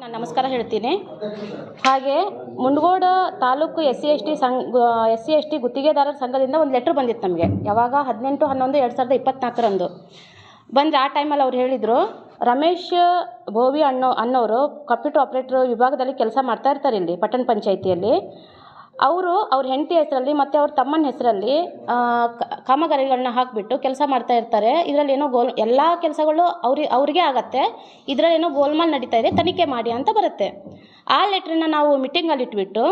ನಾನು ನಮಸ್ಕಾರ ಹೇಳ್ತೀನಿ. ಹಾಗೆ Mundgod taluk S C S T ಸಂಘ ಎಸ್ ಸಿ ಎಸ್ ಟಿ ಗುತ್ತಿಗೆದಾರರ ಸಂಘದಿಂದ ಒಂದು ಲೆಟ್ರ್ ಬಂದಿತ್ತು ನಮಗೆ. ಯಾವಾಗ? ಹದಿನೆಂಟು, ಹನ್ನೊಂದು, ಎರಡು ಸಾವಿರದ ಇಪ್ಪತ್ನಾಲ್ಕರಂದು. ಬಂದರೆ ಆ ಟೈಮಲ್ಲಿ ಅವ್ರು ಹೇಳಿದರು, ರಮೇಶ್ ಭೋವಿ ಅನ್ನೋ, ಅನ್ನೋರು ಕಂಪ್ಯೂಟರ್ ಆಪ್ರೇಟ್ರ್ ವಿಭಾಗದಲ್ಲಿ ಕೆಲಸ ಮಾಡ್ತಾ ಇರ್ತಾರೆ ಇಲ್ಲಿ, ಪಟ್ಟಣ ಪಂಚಾಯಿತಿಯಲ್ಲಿ. ಅವರು ಅವ್ರ ಹೆಂಡತಿ ಹೆಸರಲ್ಲಿ ಮತ್ತು ಅವ್ರ ತಮ್ಮನ ಹೆಸರಲ್ಲಿ ಕಾಮಗಾರಿಗಳನ್ನ ಹಾಕಿಬಿಟ್ಟು ಕೆಲಸ ಮಾಡ್ತಾ ಇರ್ತಾರೆ. ಇದರಲ್ಲಿ ಏನೋ ಗೋಲ್, ಎಲ್ಲ ಕೆಲಸಗಳು ಅವ್ರಿ, ಅವ್ರಿಗೆ ಆಗತ್ತೆ. ಇದರಲ್ಲಿ ಏನೋ ಗೋಲ್ಮಾಲ್ ನಡೀತಾ ಇದೆ, ತನಿಖೆ ಮಾಡಿ ಅಂತ ಬರುತ್ತೆ. ಆ ಲೆಟ್ರನ್ನ ನಾವು ಮೀಟಿಂಗಲ್ಲಿ ಇಟ್ಬಿಟ್ಟು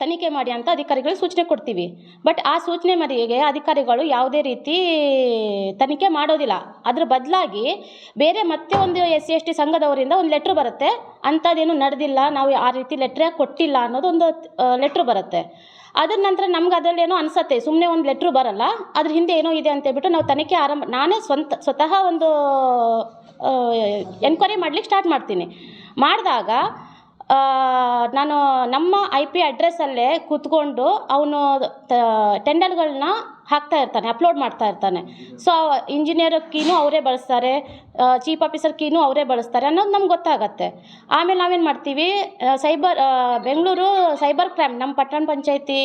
ತನಿಖೆ ಮಾಡಿ ಅಂತ ಅಧಿಕಾರಿಗಳಿಗೆ ಸೂಚನೆ ಕೊಡ್ತೀವಿ. ಬಟ್ ಆ ಸೂಚನೆ ಮೇರೆಗೆ ಅಧಿಕಾರಿಗಳು ಯಾವುದೇ ರೀತಿ ತನಿಖೆ ಮಾಡೋದಿಲ್ಲ. ಅದ್ರ ಬದಲಾಗಿ ಬೇರೆ ಮತ್ತೆ ಒಂದು ಎಸ್ ಸಿ ಎಸ್ ಟಿ ಸಂಘದವರಿಂದ ಒಂದು ಲೆಟ್ರ್ ಬರುತ್ತೆ. ಅಂಥದ್ದೇನು ನಡೆದಿಲ್ಲ. ನಾವು ಆ ರೀತಿ ಲೆಟ್ರೇ ಕೊಟ್ಟಿಲ್ಲ ಅನ್ನೋದು ಒಂದು ಲೆಟ್ರ್ ಬರುತ್ತೆ. ಅದರ ನಂತರ ನಮ್ಗೆ ಅದರಲ್ಲಿ ಏನೋ ಅನ್ಸತ್ತೆ. ಸುಮ್ಮನೆ ಒಂದು ಲೆಟ್ರು ಬರಲ್ಲ. ಅದ್ರ ಹಿಂದೆ ಏನೋ ಇದೆ ಅಂತ ಹೇಳ್ಬಿಟ್ಟು ನಾವು ತನಿಖೆ ಆರಂಭ, ನಾನೇ ಸ್ವಂತ, ಸ್ವತಃ ಒಂದು ಎನ್ಕ್ವೈರಿ ಮಾಡ್ಲಿಕ್ಕೆ ಸ್ಟಾರ್ಟ್ ಮಾಡ್ತೀನಿ. ಮಾಡಿದಾಗ ನಾನು ನಮ್ಮ ಐ ಪಿ ಅಡ್ರೆಸ್ಸಲ್ಲೇ ಕೂತ್ಕೊಂಡು ಅವನು ಟೆಂಡರ್ಗಳನ್ನ ಹಾಕ್ತಾ ಇರ್ತಾನೆ ಅಪ್ಲೋಡ್ ಮಾಡ್ತಾ ಇರ್ತಾನೆ. ಸೊ ಇಂಜಿನಿಯರ್ ಕೀನು ಅವರೇ ಬಳಸ್ತಾರೆ ಚೀಫ್ ಆಫೀಸರ್ ಕೀನು ಅವರೇ ಬಳಸ್ತಾರೆ ಅನ್ನೋದು ನಮ್ಗೆ ಗೊತ್ತಾಗತ್ತೆ. ಆಮೇಲೆ ನಾವೇನು ಮಾಡ್ತೀವಿ ಸೈಬರ್ ಬೆಂಗಳೂರು ಸೈಬರ್ ಕ್ರೈಮ್ ನಮ್ಮ ಪಟ್ಟಣ ಪಂಚಾಯತಿ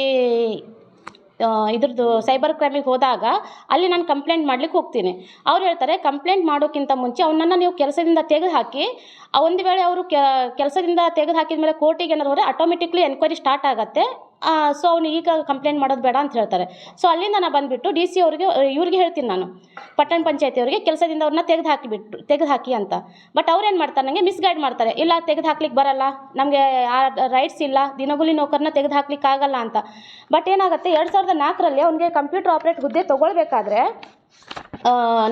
ಇದ್ರದ್ದು ಸೈಬರ್ ಕ್ರೈಮಿಗೆ ಹೋದಾಗ ಅಲ್ಲಿ ನಾನು ಕಂಪ್ಲೇಂಟ್ ಮಾಡ್ಲಿಕ್ಕೆ ಹೋಗ್ತೀನಿ. ಅವ್ರು ಹೇಳ್ತಾರೆ ಕಂಪ್ಲೇಂಟ್ ಮಾಡೋಕ್ಕಿಂತ ಮುಂಚೆ ಅವನನ್ನು ನೀವು ಕೆಲಸದಿಂದ ತೆಗೆದು ಹಾಕಿ ಆ, ಒಂದು ವೇಳೆ ಅವರು ಕೆಲಸದಿಂದ ತೆಗೆದು ಹಾಕಿದ ಮೇಲೆ ಕೋರ್ಟಿಗೆ ಏನಾದ್ರು ಹೋದರೆ ಆಟೋಮೆಟಿಕ್ಲಿ ಎನ್ಕ್ವೈರಿ ಸ್ಟಾರ್ಟ್ ಆಗುತ್ತೆ. ಸೊ ಅವ್ನು ಈಗ ಕಂಪ್ಲೇಂಟ್ ಮಾಡೋದು ಬೇಡ ಅಂತ ಹೇಳ್ತಾರೆ. ಸೊ ಅಲ್ಲಿಂದ ನಾನು ಬಂದುಬಿಟ್ಟು ಡಿ ಸಿ ಅವ್ರಿಗೆ, ಇವ್ರಿಗೆ ಹೇಳ್ತೀನಿ ನಾನು. ಪಟ್ಟಣ ಪಂಚಾಯತಿ ಅವರಿಗೆ ಕೆಲಸದಿಂದ ಅವ್ರನ್ನ ತೆಗೆದು ಹಾಕಿಬಿಟ್ಟು, ತೆಗೆದು ಹಾಕಿ ಅಂತ. ಬಟ್ ಅವ್ರೇನು ಮಾಡ್ತಾರೆ ನನಗೆ ಮಿಸ್ಗೈಡ್ ಮಾಡ್ತಾರೆ. ಇಲ್ಲ, ತೆಗೆದು ಹಾಕ್ಲಿಕ್ಕೆ ಬರಲ್ಲ. ನಮಗೆ ಆ ರೈಟ್ಸ್ ಇಲ್ಲ. ದಿನಗೂಲಿ ನೌಕರನ್ನ ತೆಗೆದು ಹಾಕ್ಲಿಕ್ಕೆ ಆಗಲ್ಲ ಅಂತ. ಬಟ್ ಏನಾಗುತ್ತೆ? ಎರಡು ಸಾವಿರದ ನಾಲ್ಕರಲ್ಲಿ ಅವನಿಗೆ ಕಂಪ್ಯೂಟರ್ ಆಪ್ರೇಟ್ ಹುದ್ದೆ ತೊಗೊಳ್ಬೇಕಾದ್ರೆ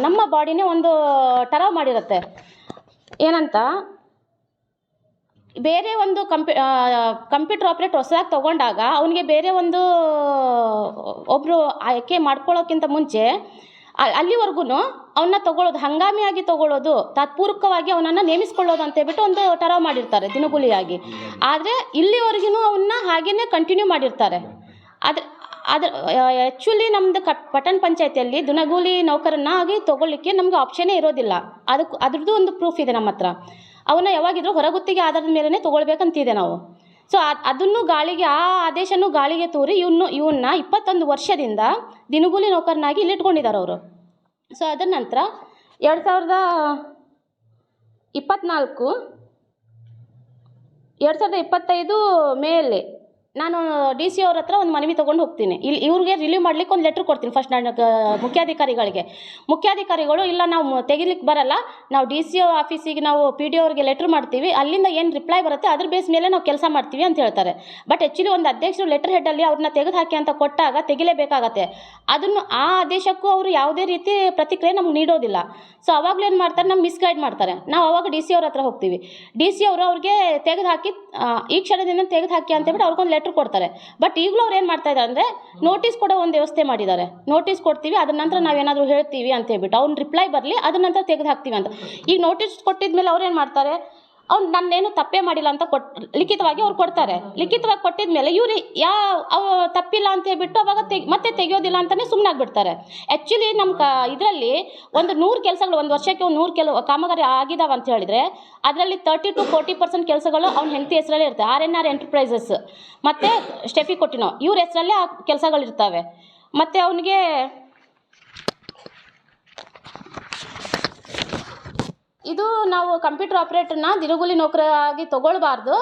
ನಮ್ಮ ಬಾಡಿನೇ ಒಂದು ಟರಾವ್ ಮಾಡಿರುತ್ತೆ. ಏನಂತ? ಬೇರೆ ಒಂದು ಕಂಪ್ಯೂ ಕಂಪ್ಯೂಟರ್ ಆಪ್ರೇಟ್ ಹೊಸದಾಗಿ ತೊಗೊಂಡಾಗ ಅವನಿಗೆ ಬೇರೆ ಒಂದು ಒಬ್ಬರು ಆಯ್ಕೆ ಮಾಡ್ಕೊಳ್ಳೋಕ್ಕಿಂತ ಮುಂಚೆ ಅಲ್ಲಿವರೆಗೂ ಅವನ್ನ ತಗೊಳ್ಳೋದು ಹಂಗಾಮಿಯಾಗಿ ತಗೊಳ್ಳೋದು ತಾತ್ಪೂರ್ವಕವಾಗಿ ಅವನನ್ನು ನೇಮಿಸ್ಕೊಳ್ಳೋದು ಅಂತ ಹೇಳ್ಬಿಟ್ಟು ಒಂದು ಟರಾವ್ ಮಾಡಿರ್ತಾರೆ, ದಿನಗೂಲಿಯಾಗಿ. ಆದರೆ ಇಲ್ಲಿವರೆಗೂ ಅವನ್ನ ಹಾಗೇ ಕಂಟಿನ್ಯೂ ಮಾಡಿರ್ತಾರೆ. ಅದ್ರ ಅದ್ರ ಆ್ಯಕ್ಚುಲಿ ನಮ್ಮದು ಕಟ್ ಪಟ್ಟಣ ಪಂಚಾಯತಿಯಲ್ಲಿ ದಿನಗೂಲಿ ನೌಕರನ್ನಾಗಿ ತೊಗೊಳ್ಳಿಕ್ಕೆ ನಮಗೆ ಆಪ್ಷನ್ನೇ ಇರೋದಿಲ್ಲ. ಅದಕ್ಕೆ, ಅದ್ರದ್ದು ಒಂದು ಪ್ರೂಫ್ ಇದೆ ನಮ್ಮ ಹತ್ರ. ಅವನ್ನ ಯಾವಾಗಿದ್ರು ಹೊರಗುತ್ತಿಗೆ ಆಧಾರದ ಮೇಲೇ ತೊಗೊಳ್ಬೇಕಂತಿದೆ ನಾವು. ಸೊ ಅದನ್ನು ಗಾಳಿಗೆ, ಆ ಆದೇಶನೂ ಗಾಳಿಗೆ ತೂರಿ ಇವನು ಇವನ್ನ ಇಪ್ಪತ್ತೊಂದು ವರ್ಷದಿಂದ ದಿನಗೂಲಿ ನೌಕರನಾಗಿ ಇಲ್ಲಿ ಇಟ್ಕೊಂಡಿದ್ದಾರೆ ಅವರು. ಸೊ ಅದರ ನಂತರ ಎರಡು ಸಾವಿರದ ಇಪ್ಪತ್ತ್ನಾಲ್ಕು ಎರಡು ಸಾವಿರದ ಇಪ್ಪತ್ತೈದು ಮೇಲೆ ನಾನು ಡಿ ಸಿ ಅವ್ರ ಹತ್ರ ಒಂದು ಮನವಿ ತೊಗೊಂಡು ಹೋಗ್ತೀನಿ. ಇಲ್ಲಿ ಇವ್ರಿಗೆ ರಿಲೀವ್ ಮಾಡ್ಲಿಕ್ಕೆ ಒಂದು ಲೆಟ್ರ್ ಕೊಡ್ತೀನಿ ಫಸ್ಟ್ ನಾನು ಮುಖ್ಯಾಧಿಕಾರಿಗಳಿಗೆ. ಮುಖ್ಯಾಧಿಕಾರಿಗಳು, ಇಲ್ಲ ನಾವು ತೆಗಿಲಿಕ್ಕೆ ಬರಲ್ಲ. ನಾವು ಡಿ ಸಿ ಆಫೀಸಿಗೆ ನಾವು ಪಿ ಡಿ ಅವ್ರಿಗೆ ಲೆಟ್ರ್ ಮಾಡ್ತೀವಿ. ಅಲ್ಲಿಂದ ಏನು ರಿಪ್ಲೈ ಬರುತ್ತೆ ಅದ್ರ ಬೇಸ್ ಮೇಲೆ ನಾವು ಕೆಲಸ ಮಾಡ್ತೀವಿ ಅಂತ ಹೇಳ್ತಾರೆ. ಬಟ್ ಆ್ಯಕ್ಚುಲಿ ಒಂದು ಅಧ್ಯಕ್ಷರು ಲೆಟರ್ ಹೆಡ್ಡಲ್ಲಿ ಅವ್ರನ್ನ ತೆಗೆದು ಹಾಕಿ ಅಂತ ಕೊಟ್ಟಾಗ ತೆಗಿಲೇಬೇಕಾಗತ್ತೆ. ಅದನ್ನು ಆ ಆದೇಶಕ್ಕೂ ಅವರು ಯಾವುದೇ ರೀತಿ ಪ್ರತಿಕ್ರಿಯೆ ನಮ್ಗೆ ನೀಡೋದಿಲ್ಲ. ಸೊ ಅವಾಗಲೂ ಏನು ಮಾಡ್ತಾರೆ, ನಮ್ಗೆ ಮಿಸ್ಗೈಡ್ ಮಾಡ್ತಾರೆ. ನಾವು ಅವಾಗ ಡಿ ಸಿ ಅವ್ರ ಹತ್ರ ಹೋಗ್ತೀವಿ. ಡಿ ಸಿ ಅವರು ಅವ್ರಿಗೆ ತೆಗೆದು ಹಾಕಿ ಈ ಕ್ಷಣದಿಂದ ತೆಗೆದು ಹಾಕಿ ಅಂತ ಹೇಳ್ಬಿಟ್ಟು ಅವ್ರಿಗೊಂದು ಲೆಟ್ರ್ ಕೊಡ್ತಾರೆ. ಬಟ್ ಈಗಲೂ ಅವ್ರು ಏನು ಮಾಡ್ತಾ ಇದ್ದಾರೆ ಅಂದರೆ ನೋಟಿಸ್ ಕೊಡೋ ಒಂದು ವ್ಯವಸ್ಥೆ ಮಾಡಿದ್ದಾರೆ. ನೋಟಿಸ್ ಕೊಡ್ತೀವಿ, ಅದ್ರ ನಂತರ ನಾವೇನಾದರೂ ಹೇಳ್ತೀವಿ ಅಂತ ಹೇಳ್ಬಿಟ್ಟು. ಅವ್ನು ರಿಪ್ಲೈ ಬರಲಿ, ಅದ್ರ ನಂತರ ತೆಗೆದು ಹಾಕ್ತೀವಿ ಅಂತ. ಈಗ ನೋಟಿಸ್ ಕೊಟ್ಟಿದ್ಮೇಲೆ ಅವ್ರು ಏನು ಮಾಡ್ತಾರೆ? ಅವ್ನು ನನ್ನೇನು ತಪ್ಪೇ ಮಾಡಿಲ್ಲ ಅಂತ ಕೊಟ್, ಲಿಖಿತವಾಗಿ ಅವ್ರು ಕೊಡ್ತಾರೆ. ಲಿಖಿತವಾಗಿ ಕೊಟ್ಟಿದ್ಮೇಲೆ ಇವ್ರು ಯಾ ತಪ್ಪಿಲ್ಲ ಅಂತ ಹೇಳ್ಬಿಟ್ಟು ಅವಾಗ ತೆಗ್, ಮತ್ತೆ ತೆಗೆಯೋದಿಲ್ಲ ಅಂತಲೇ ಸುಮ್ಮನಾಗ್ಬಿಡ್ತಾರೆ ಆ್ಯಕ್ಚುಲಿ ನಮ್ಮ ಕ, ಇದರಲ್ಲಿ ಒಂದು ನೂರು ಕೆಲಸಗಳು, ಒಂದು ವರ್ಷಕ್ಕೆ ಒಂದು ನೂರು ಕೆಲವು ಕಾಮಗಾರಿ ಆಗಿದಾವೆ ಅಂತ ಹೇಳಿದರೆ ಅದರಲ್ಲಿ ತರ್ಟಿ ಟು ಫೋರ್ಟಿ ಪರ್ಸೆಂಟ್ ಕೆಲಸಗಳು ಅವ್ನ ಹೆಂಡತಿ ಹೆಸರಲ್ಲೇ ಇರುತ್ತೆ. ಆರ್ ಎನ್ ಆರ್ ಎಂಟರ್ಪ್ರೈಸಸ್ ಮತ್ತು ಸ್ಟೆಫಿ ಕೊಟ್ಟಿನೋ ಇವ್ರ ಹೆಸರಲ್ಲೇ ಆ ಕೆಲಸಗಳಿರ್ತವೆ. ಮತ್ತು ಅವನಿಗೆ ಇದು ನಾವು ಕಂಪ್ಯೂಟರ್ ಆಪ್ರೇಟರ್ನ ದಿನಗೂಲಿ ನೌಕರಾಗಿ ತಗೊಳ್ಬಾರ್ದು.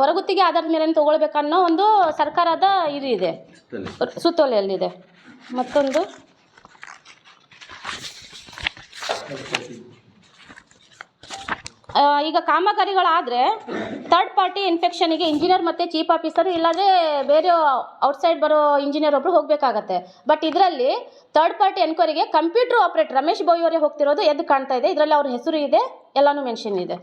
ಹೊರಗುತ್ತಿಗೆ ಆಧಾರದ ಮೇಲೆ ತಗೊಳ್ಬೇಕನ್ನೋ ಒಂದು ಸರ್ಕಾರದ ಇದು ಇದೆ. ಸುತ್ತೋಲೆಯಲ್ಲಿದೆ. ಮತ್ತೊಂದು. ಈಗ ಕಾಮಗಾರಿಗಳಾದರೆ ಥರ್ಡ್ ಪಾರ್ಟಿ ಇನ್ಫೆಕ್ಷನಿಗೆ ಇಂಜಿನಿಯರ್ ಮತ್ತು ಚೀಫ್ ಆಫೀಸರ್ ಇಲ್ಲಾಂದರೆ ಬೇರೆ ಔಟ್ಸೈಡ್ ಬರೋ ಇಂಜಿನಿಯರ್ ಒಬ್ಬರು ಹೋಗಬೇಕಾಗತ್ತೆ. ಬಟ್ ಇದರಲ್ಲಿ ಥರ್ಡ್ ಪಾರ್ಟಿ ಎನ್ಕ್ವೈರಿಗೆ ಕಂಪ್ಯೂಟರ್ ಆಪರೇಟರ್ ರಮೇಶ್ ಬೋಯಿ ಅವರೇ ಹೋಗ್ತಿರೋದು ಎದ್ದು ಕಾಣ್ತಾ ಇದೆ. ಇದರಲ್ಲಿ ಅವ್ರ ಹೆಸರು ಇದೆ. ಎಲ್ಲನೂ ಮೆನ್ಷನ್ ಇದೆ.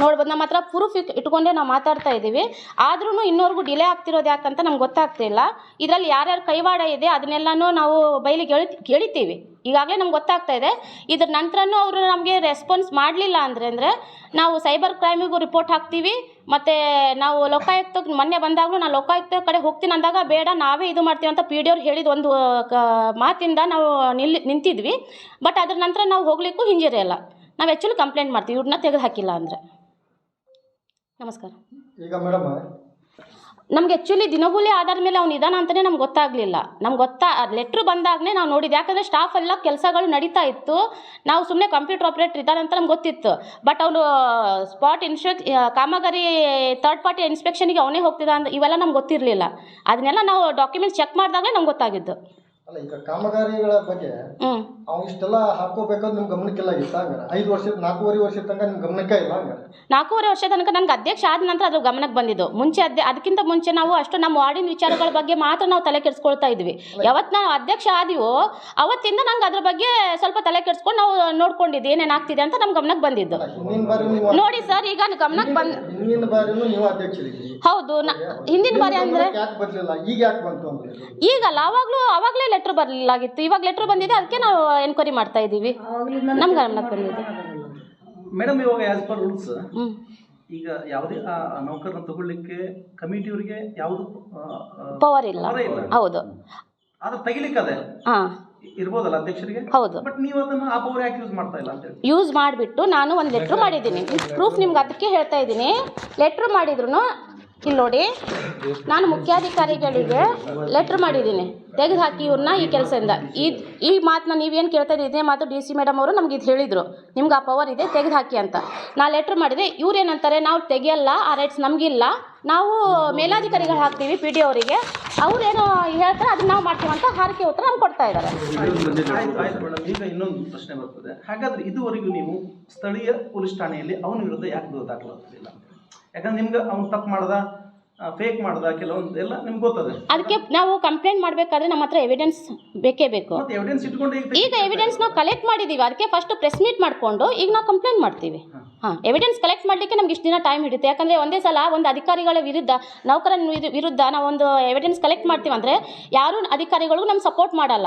ನೋಡ್ಬೋದು, ನಮ್ಮ ಹತ್ರ ಪ್ರೂಫ್ ಇಟ್ಕೊಂಡೇ ನಾವು ಮಾತಾಡ್ತಾ ಇದ್ದೀವಿ ಆದ್ರೂ ಇನ್ನೋರ್ಗೂ ಡಿಲೇ ಆಗ್ತಿರೋದು ಯಾಕಂತ ನಮ್ಗೆ ಗೊತ್ತಾಗ್ತಿಲ್ಲ ಇದರಲ್ಲಿ ಯಾರ್ಯಾರು ಕೈವಾಡ ಇದೆ, ಅದನ್ನೆಲ್ಲನೂ ನಾವು ಬಯಲಿಗೆ ಎಳಿ ಈಗಾಗಲೇ ನಮ್ಗೆ ಗೊತ್ತಾಗ್ತಾ ಇದೆ. ಇದ್ರ ನಂತರನೂ ಅವರು ನಮಗೆ ರೆಸ್ಪಾನ್ಸ್ ಮಾಡಲಿಲ್ಲ ಅಂದರೆ ಅಂದರೆ ನಾವು ಸೈಬರ್ ಕ್ರೈಮಿಗೂ ರಿಪೋರ್ಟ್ ಹಾಕ್ತೀವಿ. ಮತ್ತು ನಾವು ಲೋಕಾಯುಕ್ತಕ್ಕೆ ಮೊನ್ನೆ ಬಂದಾಗಲೂ ನಾನು ಲೋಕಾಯುಕ್ತ ಕಡೆ ಹೋಗ್ತೀನಿ ಅಂದಾಗ ಬೇಡ, ನಾವೇ ಇದು ಮಾಡ್ತೀವಿ ಅಂತ ಪಿ ಡಿ ಅವ್ರು ಹೇಳಿದ ಒಂದು ಮಾತಿಂದ ನಾವು ನಿಲ್ಲಿ ನಿಂತಿದ್ವಿ. ಬಟ್ ಅದ್ರ ನಂತರ ನಾವು ಹೋಗ್ಲಿಕ್ಕೂ ಹಿಂಜರಿಯಲ್ಲ. ನಾವು ಆ್ಯಕ್ಚುಲಿ ಕಂಪ್ಲೇಂಟ್ ಮಾಡ್ತೀವಿ. ಇವ್ರನ್ನ ತೆಗೆದು ಹಾಕಿಲ್ಲ ಅಂದರೆ. ನಮಸ್ಕಾರ. ಈಗ ಮೇಡಮ್ ನಮ್ಗೆ ಆ್ಯಕ್ಚುಲಿ ದಿನಗೂಲಿ ಆಧಾರ ಮೇಲೆ ಅವ್ನು ಇದಾನ ಅಂತಲೇ ನಮ್ಗೆ ಗೊತ್ತಾಗಲಿಲ್ಲ. ನಮ್ಗೆ ಗೊತ್ತಾ ಲೆಟ್ರ್ ಬಂದಾಗಲೇ ನಾವು ನೋಡಿದ್ದು ಯಾಕಂದರೆ ಸ್ಟಾಫ್ ಎಲ್ಲ ಕೆಲಸಗಳು ನಡೀತಾ ಇತ್ತು. ನಾವು ಸುಮ್ಮನೆ ಕಂಪ್ಯೂಟರ್ ಆಪ್ರೇಟರ್ ಇದ್ದಾನೆ ಅಂತ ನಮ್ಗೆ ಗೊತ್ತಿತ್ತು. ಬಟ್ ಅವನು ಸ್ಪಾಟ್ ಇನ್ಸ್ಪೆಕ್ ಕಾಮಗಾರಿ ಥರ್ಡ್ ಪಾರ್ಟಿ ಇನ್ಸ್ಪೆಕ್ಷನಿಗೆ ಅವನೇ ಹೋಗ್ತಿದ್ದ ಅಂತ ಇವೆಲ್ಲ ನಮ್ಗೆ ಗೊತ್ತಿರಲಿಲ್ಲ. ಅದನ್ನೆಲ್ಲ ನಾವು ಡಾಕ್ಯುಮೆಂಟ್ಸ್ ಚೆಕ್ ಮಾಡಿದಾಗಲೇ ನಮ್ಗೆ ಗೊತ್ತಾಗಿದ್ದು. ಅಲ್ಲ ಈಗ ಕಾಮಗಾರಿಗಳ ಬಗ್ಗೆ ಅವ್ ಅವ್ನು ಇಷ್ಟೆಲ್ಲ ಹಾಕೋಬೇಕಾದ್ ನಿಮ್ ಗಮನಕ್ಕೆಲ್ಲ ಇತ್ತ ಹಂಗಾರ? ಐದು ವರ್ಷ ನಾಲ್ಕೂವರೆ ವರ್ಷದ ತನಕ ನಿಮ್ ಗಮನಕ್ಕೆ ಇಲ್ಲ ಹಂಗಾರೆ? ನಾಲ್ಕೂವರೆ ವರ್ಷ ತನಕ ನನಗೆ ಅಧ್ಯಕ್ಷ ಆದ ನಂತರ ಅದ್ರ ಗಮನಕ್ಕೆ ಬಂದಿದ್ದು. ಮುಂಚೆ ಅದೇ ಅದಕ್ಕಿಂತ ಮುಂಚೆ ನಾವು ಅಷ್ಟು ನಮ್ಮ ವಾರ್ಡಿನ ವಿಚಾರಗಳ ಬಗ್ಗೆ ಮಾತ್ರ ನಾವು ತಲೆ ಕೆಡಿಸ್ಕೊಳ್ತಾ ಇದ್ವಿ. ಯಾವತ್ತು ನಾವು ಅಧ್ಯಕ್ಷ ಆದಿವೋ ಅವತ್ತಿಂದ ನಂಗೆ ಅದ್ರ ಬಗ್ಗೆ ಸ್ವಲ್ಪ ತಲೆ ಕೆಡಿಸ್ಕೊಂಡು ನಾವು ನೋಡ್ಕೊಂಡಿದ್ದು ಏನೇನಾಗ್ತಿದೆ ಅಂತ ನಮ್ಮ ಗಮನಕ್ಕೆ ಬಂದಿದ್ದು. ಹಿಂದಿನ ಬಾರಿ ನೀವು ನೋಡಿ ಸರ್ ಈಗ ಗಮನಕ್ಕೆ ಬಂದ ಹಿಂದಿನ ಬಾರಿನೂ ನೀವು ಹೌದು ನ ಹಿಂದಿನ ಬಾರಿ ಅಂದರೆ? ಯಾಕೆ ಬರ್ಲಿಲ್ಲ? ಈಗ ಯಾಕೆ ಬಂತು ಅಂದ್ರೆ ಈಗಲ್ಲ ಅವಾಗಲೂ ಅವಾಗಲೇ ಲೆಟ್ರ್ ಬರಲಿಲ್ಲಾಗಿತ್ತು ಇವಾಗ ಲೆಟ್ರ್ ಬಂದಿದೆ ಅದಕ್ಕೆ ನಾವು ಎನ್ಕ್ವೈರಿ ಮಾಡ್ತಾ ಇದ್ದೀವಿ. ನಮ್ಗೆ ಗಮನಕ್ಕೆ ಬಂದಿದೆ. ಮೇಡಮ್ ಇವಾಗ ಆಸ್ ಪರ್ ರೂಲ್ಸ್ ಈಗ ಯಾವುದೇ ನೌಕರನ ತಗೊಳ್ಳಿಕ್ಕೆ ಕಮಿಟಿಯವರಿಗೆ ಯಾವುದು ಪವರ್ ಇಲ್ಲ. ಹೌದು. ಅದು? ತೆಗಿಲಿಕ್ಕದೆ ಹಾಂ. ಇರ್ಬೋದಲ್ಲ ಅಧ್ಯಕ್ಷರಿಗೆ? ಹೌದು. ಬಟ್ ನೀವು ಅದನ್ನ ಆ ಪವರ್ ಯಾಕೆ ಯೂಸ್ ಮಾಡ್ತಾ ಇಲ್ಲ ಅಂತ ಹೇಳಿ ಯೂಸ್ ಮಾಡಿಬಿಟ್ಟು ನಾನು ಒಂದು ಲೆಟ್ರ್ ಮಾಡಿದ್ದೀನಿ. ಪ್ರೂಫ್ ನಿಮ್ಗೆ ಅದಕ್ಕೆ ಹೇಳ್ತಾ ಇದ್ದೀನಿ. ಲೆಟ್ರ್ ಮಾಡಿದ್ರು ಇಲ್ಲಿ ನೋಡಿ, ನಾನು ಮುಖ್ಯಾಧಿಕಾರಿಗಳಿಗೆ ಲೆಟ್ರ್ ಮಾಡಿದ್ದೀನಿ. ತೆಗೆದು ಹಾಕಿ ಇವ್ರನ್ನ ಈ ಕೆಲಸದಿಂದ. ಈ ಈ ಮಾತನ್ನ ನೀವೇನು ಕೇಳ್ತಾ ಇದ್ದೀರಿ, ಇದೇ ಮಾತು ಡಿ ಸಿ ಮೇಡಮ್ ಅವರು ನಮ್ಗೆ ಇದು ಹೇಳಿದರು. ನಿಮ್ಗೆ ಆ ಪವರ್ ಇದೆ, ತೆಗೆದು ಹಾಕಿ ಅಂತ. ನಾ ಲೆಟ್ರ್ ಮಾಡಿದೆ ಇವ್ರೇನಂತಾರೆ ನಾವು ತೆಗಿಯಲ್ಲ, ಆ ರೈಟ್ಸ್ ನಮಗಿಲ್ಲ. ನಾವು ಮೇಲಾಧಿಕಾರಿಗಳು ಹಾಕ್ತೀವಿ ಪಿ ಡಿ ಅವರಿಗೆ. ಅವ್ರೇನು ಹೇಳ್ತಾರೆ, ಅದನ್ನ ನಾವು ಮಾಡ್ತೀವಿ ಅಂತ ಹಾರಿಕೆ ಉತ್ತರ ನಮ್ಗೆ ಕೊಡ್ತಾ ಇದ್ದಾರೆ. ಹಾಗಾದ್ರೆ ಇದುವರೆಗೂ ನೀವು ಸ್ಥಳೀಯ ಪೊಲೀಸ್ ಠಾಣೆಯಲ್ಲಿ ಅವನ ವಿರುದ್ಧ ಯಾಕೆ ದಾಖಲಾಗ್ತಿಲ್ಲ ಯಾಕಂದ್ರೆ ನಿಮ್ಗೆ ಅವ್ನು ತಪ್ಪು ಮಾಡ್ದ ಫೇಕ್ ಮಾಡ್ದ ಕೆಲವೊಂದು ಎಲ್ಲ ನಿಮ್ಗೆ ಗೊತ್ತದೆ. ಅದಕ್ಕೆ ನಾವು ಕಂಪ್ಲೇಂಟ್ ಮಾಡಬೇಕಾದ್ರೆ ನಮ್ಮ ಹತ್ರ ಎವಿಡೆನ್ಸ್ ಬೇಕೇ ಬೇಕು. ಮತ್ತೆ ಎವಿಡೆನ್ಸ್ ಇಟ್ಕೊಂಡು ಈಗ ಈಗ ಎವಿಡೆನ್ಸ್ ನಾವು ಕಲೆಕ್ಟ್ ಮಾಡಿದ್ದೀವಿ ಅದಕ್ಕೆ ಫಸ್ಟ್ ಪ್ರೆಸ್ ಮೀಟ್ ಮಾಡಿಕೊಂಡು ಈಗ ನಾವು ಕಂಪ್ಲೇಂಟ್ ಮಾಡ್ತೀವಿ. ಹಾಂ ಎವಿಡೆನ್ಸ್ ಕಲೆಕ್ಟ್ ಮಾಡಲಿಕ್ಕೆ ನಮ್ಗೆ ಇಷ್ಟು ದಿನ ಟೈಮ್ ಹಿಡಿಯುತ್ತೆ. ಯಾಕಂದರೆ ಒಂದೇ ಸಲ ಒಂದು ಅಧಿಕಾರಿಗಳ ವಿರುದ್ಧ ನೌಕರನ ವಿರು- ವಿರುದ್ಧ ನಾವು ಒಂದು ಎವಿಡೆನ್ಸ್ ಕಲೆಕ್ಟ್ ಮಾಡ್ತೀವಿ ಅಂದರೆ ಯಾರೂ ಅಧಿಕಾರಿಗಳಿಗೂ ನಮ್ಗೆ ಸಪೋರ್ಟ್ ಮಾಡಲ್ಲ.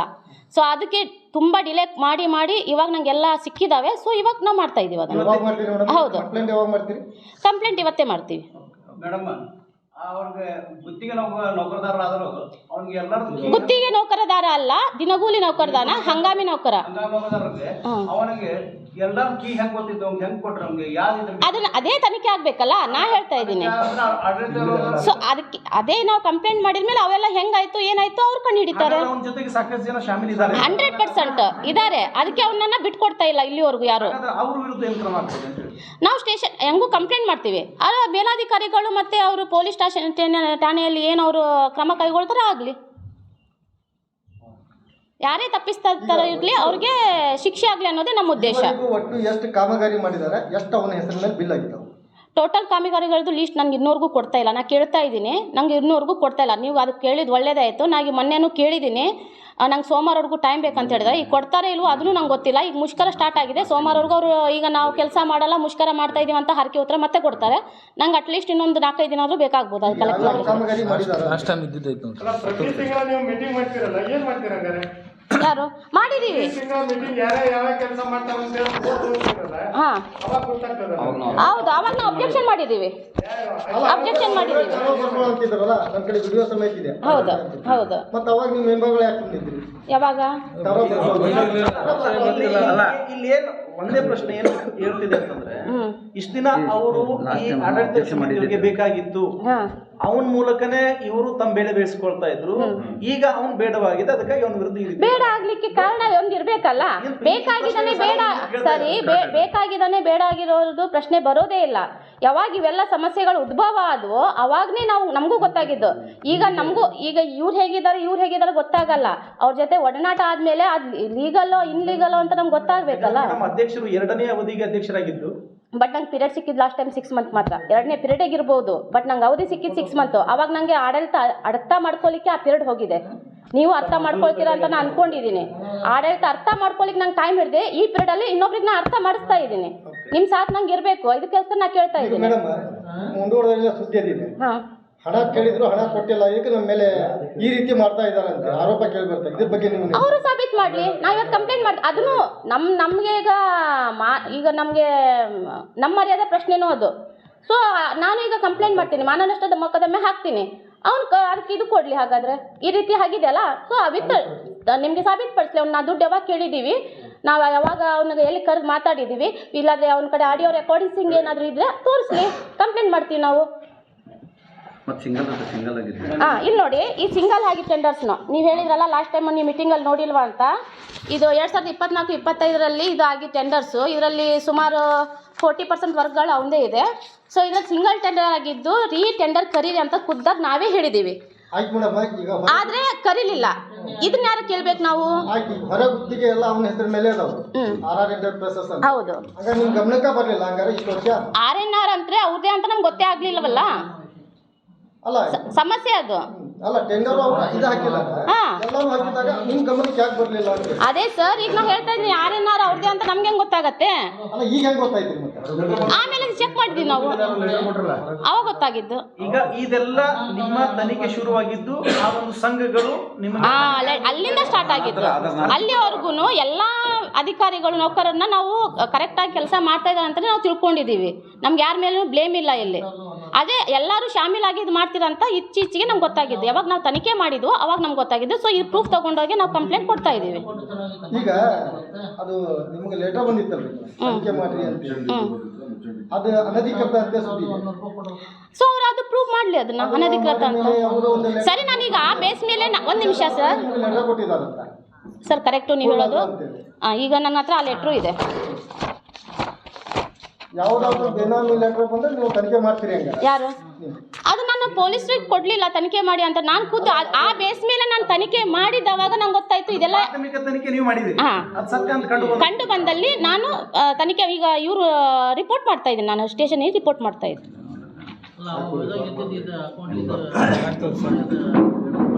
ಸೊ ಅದಕ್ಕೆ ತುಂಬ ಡಿಲೇ ಮಾಡಿ ಮಾಡಿ ಇವಾಗ ನಂಗೆಲ್ಲ ಸಿಕ್ಕಿದಾವೆ. ಸೊ ಇವಾಗ ನಾವು ಮಾಡ್ತಾ ಇದ್ದೀವಿ ಅದನ್ನು. ಹೌದು. ಕಂಪ್ಲೇಂಟ್ ಇವತ್ತೇ ಮಾಡ್ತೀವಿ. ಗುತ್ತಿಗೆ ನೌಕರದಾರ ಅಲ್ಲ ದಿನಗೂಲಿ ನೌಕರದಾನ ಹಂಗಾಮಿ ನೌಕರ. ಎಲ್ಲರೂ ಕೀ ಹೆಂಗ್ ಗೊತ್ತಿದ್ದು? ಅವ್ನಿಗೆ ಹೆಂಗ್ ಕೊಟ್ರು? ಅವ್ನಿಗೆ ಯಾವ್ದು ಇದ್ರ ಅದನ್ನ ಅದೇ ತನಿಖೆ ಆಗ್ಬೇಕಲ್ಲ? ನಾ ಹೇಳ್ತಾ ಇದ್ದೀನಿ. ಆಡಳಿತ ಇರೋರು ಸೊ ಅದಕ್ಕೆ ಅದೇ ನಾವು ಕಂಪ್ಲೇಂಟ್ ಮಾಡಿದ್ಮೇಲೆ ಅವೆಲ್ಲ ಹೆಂಗಾಯ್ತು ಏನಾಯ್ತು ಅವ್ರು ಕಂಡು ಹಿಡಿತಾರೆ. ಅವನ ಜೊತೆಗೆ ಸಾಕಷ್ಟು ಜನ ಶಾಮೀಲ್ ಇದ್ದಾರೆ. ಹಂಡ್ರೆಡ್ ಪರ್ಸೆಂಟ್ ಇದ್ದಾರೆ. ಅದಕ್ಕೆ ಅವನನ್ನ ಬಿಟ್ಕೊಡ್ತಾ ಇಲ್ಲ ಇಲ್ಲಿವರೆಗೂ ಯಾರು. ಹಾಗಾದ್ರೆ ಅವ್ರ ವಿರುದ್ಧ ಏನು ಕ್ರಮ ಆಗ್ತದೆ ಅಂತ ಹೇಳಿ. ನಾವು ಸ್ಟೇಷನ್ ಹೆಂಗೂ ಕಂಪ್ಲೇಂಟ್ ಮಾಡ್ತೀವಿ. ಆ ಮೇಲಾಧಿಕಾರಿಗಳು ಮತ್ತೆ ಅವರು ಪೊಲೀಸ್ ಸ್ಟೇಷನ್ ಠಾಣೆಯಲ್ಲಿ ಏನು ಅವರು ಕ್ರಮ ಕೈಗೊಳ್ತಾರೆ ಆಗಲಿ. ಯಾರೇ ತಪ್ಪಿಸ್ತಾ ಇರ್ತಾರೋ ಇರಲಿ ಅವ್ರಿಗೆ ಶಿಕ್ಷೆ ಆಗಲಿ ಅನ್ನೋದೇ ನಮ್ಮ ಉದ್ದೇಶ. ಒಟ್ಟು ಎಷ್ಟು ಕಾಮಗಾರಿ ಮಾಡಿದ್ದಾರೆ ಎಷ್ಟು ಅವನ ಹೆಸರಿನಲ್ಲಿ ಮೇಲೆ ಬಿಲ್ ಆಗಿದ್ದಾವೆ ಟೋಟಲ್ ಕಾಮಗಾರಿಗಳದ್ದು ಲೀಸ್ಟ್ ನನಗೆ ಇನ್ನೂವರೆಗೂ ಕೊಡ್ತಾ ಇಲ್ಲ. ನಾನು ಕೇಳ್ತಾ ಇದ್ದೀನಿ. ನಂಗೆ ಇನ್ನೂವರೆಗೂ ಕೊಡ್ತಾ ಇಲ್ಲ. ನೀವು ಅದು ಕೇಳಿದ್ದು ಒಳ್ಳೇದಾಯಿತು ನಾನು ಮೊನ್ನೆನೂ ಕೇಳಿದ್ದೀನಿ. ನಂಗೆ ಸೋಮವಾರವರೆಗೂ ಟೈಮ್ ಬೇಕಂತ ಹೇಳಿದ್ರೆ. ಈಗ ಕೊಡ್ತಾರೆ ಇಲ್ವೋ ಅದನ್ನು ನಂಗೆ ಗೊತ್ತಿಲ್ಲ. ಈಗ ಮುಷ್ಕರ ಸ್ಟಾರ್ಟ್ ಆಗಿದೆ. ಸೋಮವಾರವರೆಗೂ ಅವರು ಈಗ ನಾವು ಕೆಲಸ ಮಾಡಲ್ಲ ಮುಷ್ಕರ ಮಾಡ್ತಾ ಇದ್ದೀವಿ ಅಂತ ಹರಕೆ ಉತ್ತರ ಮತ್ತೆ ಕೊಡ್ತಾರೆ. ನಂಗೆ ಅಟ್ಲೀಸ್ಟ್ ಇನ್ನೊಂದು ನಾಲ್ಕೈದು ದಿನ ಆದರೂ ಬೇಕಾಗ್ಬೋದು ಅದು ಕಲೆಕ್ಟ್ ಮಾಡಿ ಯಾರು? ಬೋರ್ಡ್ ಹಾಂ. ಹೌದು ಅವಾಗ ನಾವು ಅಬ್ಜೆಕ್ಷನ್ ಮಾಡಿದ್ದೀವಿ ಅಬ್ಜೆಕ್ಷನ್ ಮಾಡಿದ್ದೀವಿ ಯಾರೋ ಬರ್ಬೋದು ಅಂತಿದ್ರಲ್ಲ ನಮ್ಮ ಕಡೆ ವಿಡಿಯೋ ಸಮೇತ ಇದೆ. ಹೌದು ಹೌದು. ಮತ್ತೆ ಅವಾಗ ನೀವು ಮೆಂಬರ್ಗಳು ಯಾಕೆ ಬಂದಿದ್ರಿ ಯಾವಾಗ. ಇಲ್ಲಿ ಏನು ಒಂದೇ ಪ್ರಶ್ನೆ ಏನು ಹೇಳ್ತಿದೆ ಅಂತಂದ್ರೆ ಇಷ್ಟ ದಿನ ಅವರು ಈ ಆಡಳಿತ ಸಮಿತಿಗೆ ಬೇಕಾಗಿತ್ತು. ಅವನ ಮೂಲಕನೇ ಇವರು ತಮ್ಮ ಬೇಡ ಬೇಯಿಸ್ಕೊಳ್ತಾ ಇದ್ರು. ಈಗ ಅವನ್ ಬೇಡವಾಗಿದೆ ಅದಕ್ಕಾಗಿ ಅವನ ವಿರುದ್ಧ ಬೇಡ ಆಗ್ಲಿಕ್ಕೆ ಕಾರಣ ಒಂದು ಇರ್ಬೇಕಲ್ಲ? ಬೇಕಾಗಿದ್ದಾನೆ ಬೇಡ. ಸರಿ ಬೇಕಾಗಿದ್ದಾನೆ ಬೇಡ. ಆಗಿರೋದು ಪ್ರಶ್ನೆ ಬರೋದೇ ಇಲ್ಲ. ಯಾವಾಗ ಇವೆಲ್ಲ ಸಮಸ್ಯೆಗಳು ಉದ್ಭವ ಆದವು ಅವಾಗನೇ ನಾವು ನಮಗೂ ಗೊತ್ತಾಗಿದ್ದು. ಈಗ ನಮಗೂ ಈಗ ಇವ್ರು ಹೇಗಿದ್ದಾರೆ ಇವ್ರು ಹೇಗಿದ್ದಾರೆ ಗೊತ್ತಾಗಲ್ಲ. ಅವ್ರ ಜೊತೆ ಒಡನಾಟ ಆದ್ಮೇಲೆ ಅದು ಲೀಗಲ್ಲೋ ಇನ್ಲೀಗಲ್ಲೋ ಅಂತ ನಮ್ಗೆ ಗೊತ್ತಾಗ್ಬೇಕಲ್ಲ. ನಮ್ಮ ಅಧ್ಯಕ್ಷರು ಎರಡನೇ ಅವಧಿಗೆ ಅಧ್ಯಕ್ಷರಾಗಿದ್ದು. ಬಟ್ ನಂಗೆ ಪಿರಿಯಡ್ ಸಿಕ್ಕಿದ್ದು ಲಾಸ್ಟ್ ಟೈಮ್ ಸಿಕ್ಸ್ ಮಂತ್ ಮಾತ್ರ. ಎರಡನೇ ಪೀರಿಯಡ್ ಇರ್ಬೋದು ಬಟ್ ನಂಗೆ ಅವಧಿ ಸಿಕ್ಕಿದ್ದು ಸಿಕ್ಸ್ ಮಂತ್ ಅವಾಗ ನನಗೆ ಆಡಳಿತ ಅರ್ಥ ಮಾಡ್ಕೊಳ್ಳಿಕ್ಕೆ ಆ ಪಿರಿಯಡ್ ಹೋಗಿದೆ. ನೀವು ಅರ್ಥ ಮಾಡ್ಕೊಳ್ತೀರಾ ಅಂತ ನಾನು ಅನ್ಕೊಂಡಿದ್ದೀನಿ ಆಡಳಿತ ಅರ್ಥ ಮಾಡ್ಕೊಳ್ಳಿಕ್ಕೆ ನಂಗೆ ಟೈಮ್ ಹಿಡಿದೆ ಈ ಪೀರಿಯಡಲ್ಲಿ ಇನ್ನೊಬ್ರಿಗೆ ನಾನು ಅರ್ಥ ಮಾಡಿಸ್ತಾ ಇದ್ದೀನಿ. ನಿಮ್ಮ ಸಾಥ್ ನಂಗೆ ಇರಬೇಕು ಇದಕ್ಕೆ ನಾ ಕೇಳ್ತಾ ಇದ್ದೀನಿ. ಹಾಂ. ಹಣ ಕೇಳಿದ್ರು ಹಣ ಕೊಟ್ಟಿಲ್ಲ ಈಗ ನಮ್ಮ ಮೇಲೆ ಈ ರೀತಿ ಮಾಡ್ತಾ ಇದ್ದಾರೆ ಆರೋಪ ಕೇಳಿ ಇದ್ರ ಬಗ್ಗೆ ನೀವು ಅವರು ಸಾಬೀತು ಮಾಡಲಿ. ನಾವು ಇವತ್ತು ಕಂಪ್ಲೇಂಟ್ ಮಾಡಿ ಅದನ್ನು ನಮ್ಮ ನಮಗೆ ಈಗ ಈಗ ನಮಗೆ, ನಮ್ಮ ಮರ್ಯಾದೆ ಪ್ರಶ್ನೆನೂ ಅದು. ಸೊ ನಾನು ಈಗ ಕಂಪ್ಲೇಂಟ್ ಮಾಡ್ತೀನಿ. ಮಾನನಷ್ಟದ ಮೊಕದ್ದಮೆ ಹಾಕ್ತೀನಿ. ಅವ್ನು ಅದಕ್ಕೆ ಇದು ಕೊಡಲಿ ಹಾಗಾದ್ರೆ. ಈ ರೀತಿ ಆಗಿದೆಯಲ್ಲ ಸೊ ವಿತ್ ನಿಮಗೆ ಸಾಬೀತುಪಡಿಸ್ಲಿ ಅವ್ನು ನಾವು ದುಡ್ಡು ಯಾವಾಗ ಕೇಳಿದ್ದೀವಿ ನಾವು ಯಾವಾಗ ಅವನಿಗೆ ಎಲ್ಲಿ ಕರೆದು ಮಾತಾಡಿದ್ದೀವಿ ಇಲ್ಲಾಂದರೆ ಅವನ ಕಡೆ ಆಡಿಯೋ ರೆಕಾರ್ಡಿಂಗ್ಸ್ ಹಿಂಗೆ ಏನಾದರೂ ಇದ್ದರೆ ತೋರಿಸ್ಲಿ. ಕಂಪ್ಲೇಂಟ್ ಮಾಡ್ತೀವಿ ನಾವು ಮತ್ತೆ ಸಿಂಗಲ್ ಅಂತ ಸಿಂಗಲ್ ಆಗಿದ್ರೆ ಹಾಂ ಇಲ್ಲಿ ನೋಡಿ ಈ ಸಿಂಗಲ್ ಆಗಿ ಟೆಂಡರ್ಸ್ನು ನೀವು ಹೇಳಿದ್ರಲ್ಲ ಲಾಸ್ಟ್ ಟೈಮ್ ನೀವು ಮೀಟಿಂಗಲ್ಲಿ ನೋಡಿಲ್ವಾ ಅಂತ? ಇದು ಎರಡು ಸಾವಿರದ ಇಪ್ಪತ್ನಾಲ್ಕು ಇಪ್ಪತ್ತೈದರಲ್ಲಿ ಇದು ಆಗಿ ಟೆಂಡರ್ಸು ಇದರಲ್ಲಿ ಸುಮಾರು ಫೋರ್ಟಿ ಪರ್ಸೆಂಟ್ ವರ್ಕ್ಗಳು ಅವಂದೇ ಇದೆ. ಸೊ ಇದ್ರಲ್ಲಿ ಸಿಂಗಲ್ ಟೆಂಡರ್ ಆಗಿದ್ದು ರೀ ಟೆಂಡರ್ ಕರೀರಿ ಅಂತ ಖುದ್ದಾಗ ನಾವೇ ಹೇಳಿದ್ದೀವಿ ಆದ್ರೆ ಮೇಡಮ್ ಈಗ ಆದರೆ ಕರೀಲಿಲ್ಲ. ಇದನ್ನ ಯಾರು ಕೇಳ್ಬೇಕು ನಾವು? ಹೊರ ಗುತ್ತಿಗೆ ಎಲ್ಲ ಅವನ ಹೆಸರ ಮೇಲೆ ಅದಾವ. ಹ್ಮ್. ಆರ್ ಆರ್ ಎಂಟರ್ ಅಂತ. ಹೌದು. ಆರ್ ಎನ್ ಆರ್ ಅಂದ್ರೆ ಅವ್ರದೇ ಅಂತ ನಮ್ಗೆ ಗೊತ್ತೇ ಆಗ್ಲಿಲ್ಲವಲ್ಲ? ಸಮಸ್ಯೆ ಅದು. ಹ್ಮ್. ಅಲ್ಲ ಟೆಂಡರ್ ಇದು ಹಾಕಿಲ್ಲ. ಹಾ. ಎಲ್ಲಾನು ಹಾಕಿದಾಗ ನಿಮ್ ಗಮನಕ್ಕೆ ಯಾಕೆ ಬರ್ಲಿಲ್ಲ ಅದೇ ಸರ್ ಈಗ ನಾವು ಹೇಳ್ತಾ ಇದ್ದೀನಿ ಯಾರೇನಾರು ಎನ್ ಅವ್ರದ್ದೇ ಅಂತ ನಮ್ಗೆ ಹೆಂಗ್ ಗೊತ್ತಾಗತ್ತೆ? ಅಲ್ಲ ಈಗ ಹೆಂಗ್ ಗೊತ್ತಾಯ್ತು ಮತ್ತೆ ಆಮೇಲೆ ಚೆಕ್ ಮಾಡಿದ್ವಿ ನಾವು. ಅವಾಗ ಗೊತ್ತಾಗಿದ್ದು. ಈಗ ಇದೆಲ್ಲ ನಿಮ್ಮ ತನಿಖೆ ಶುರುವಾಗಿದ್ದು ಆ ಒಂದು ಸಂಘಗಳು ಅಲ್ಲಿಂದ ಸ್ಟಾರ್ಟ್ ಆಗಿದ್ದು. ಅಲ್ಲಿವರೆಗೂ ಎಲ್ಲಾ ಅಧಿಕಾರಿಗಳು ನೌಕರನ್ನ ನಾವು ಕರೆಕ್ಟಾಗಿ ಕೆಲಸ ಮಾಡ್ತಾ ಇದ್ದಾರೆ ಅಂತ ನಾವು ತಿಳ್ಕೊಂಡಿದ್ದೀವಿ. ನಮ್ಗೆ ಯಾರ ಮೇಲೂ ಬ್ಲೇಮ್ ಇಲ್ಲ ಇಲ್ಲಿ. ಅದೇ ಎಲ್ಲರೂ ಶಾಮೀಲಾಗಿ ಇದು ಮಾಡ್ತೀರಂತ ಇತ್ತೀಚೆಗೆ ನಮ್ಗೆ ಗೊತ್ತಾಗಿದ್ದು. ಯಾವಾಗ ನಾವು ತನಿಖೆ ಮಾಡಿದ್ವು ಅವಾಗ ನಮ್ಗೆ ಗೊತ್ತಾಗಿದ್ದು. ಸೊ ಈ ಪ್ರೂಫ್ ತಗೊಂಡೋಗಿ ನಾವು ಕಂಪ್ಲೇಂಟ್ ಕೊಡ್ತಾ ಇದ್ದೀವಿ. ಈಗ ಅದು ನಿಮಗೆ ಲೆಟರ್ ಬಂದಿತ್ತಲ್ಲ ತನಿಖೆ ಮಾಡ್ರಿ ಅಂತ. ಅದು ಅನಧಿಕೃತ ಅಂತ ಸುದ್ದಿ ಸೊ ಅವ್ರು ಅದು ಪ್ರೂಫ್ ಮಾಡಲಿ ಅದನ್ನ ಅನಧಿಕೃತ ಅಂತ. ಸರಿ ನಾನೀಗ ಆ ಬೇಸ್ ಮೇಲೆ ಒಂದು ನಿಮಿಷ ಸರ್ ಲೆಟರ್ ಕೊಟ್ಟಿದ್ದಾರಂತ. ಸರ್ ಕರೆಕ್ಟು ನೀವು ಹೇಳೋದು. ಈಗ ನನ್ನ ಹತ್ರ ಆ ಲೆಟ್ರು ಇದೆ. ಯಾವ್ದಾದ್ರು ಬೇನಾಮಿ ಲೆಟರ್ ಬಂದ್ರೆ ನೀವು ತನಿಖೆ ಮಾಡ್ತೀರಿ ಹಂಗ ಯಾರು? ಅದು ನಾನು ಪೊಲೀಸರಿಗೆ ಕೊಡ್ಲಿಲ್ಲ ತನಿಖೆ ಮಾಡಿ ಅಂತ. ನಾನು ಕೂತು ಆ- ಆ ಬೇಸ್ ಮೇಲೆ ನಾನು ತನಿಖೆ ಮಾಡಿದವಾಗ ನಂಗೆ ಗೊತ್ತಾಯ್ತು ಇದೆಲ್ಲ ಪ್ರಾಥಮಿಕ ತನಿಖೆ ನೀವು ಮಾಡಿದಿರಿ ಹಾ. ಅದು ಸತ್ಯ ಅಂತ ಕಂಡು ಬಂದಲ್ಲಿ ನಾನು ಆ, ತನಿಖೆ ಈಗ ಇವರು ರಿಪೋರ್ಟ್ ಮಾಡ್ತಾ ಇದ್ದೀನಿ. ನಾನು ಸ್ಟೇಷನಿಗೆ ರಿಪೋರ್ಟ್ ಮಾಡ್ತಾ ಇದ್ದೀನಿ.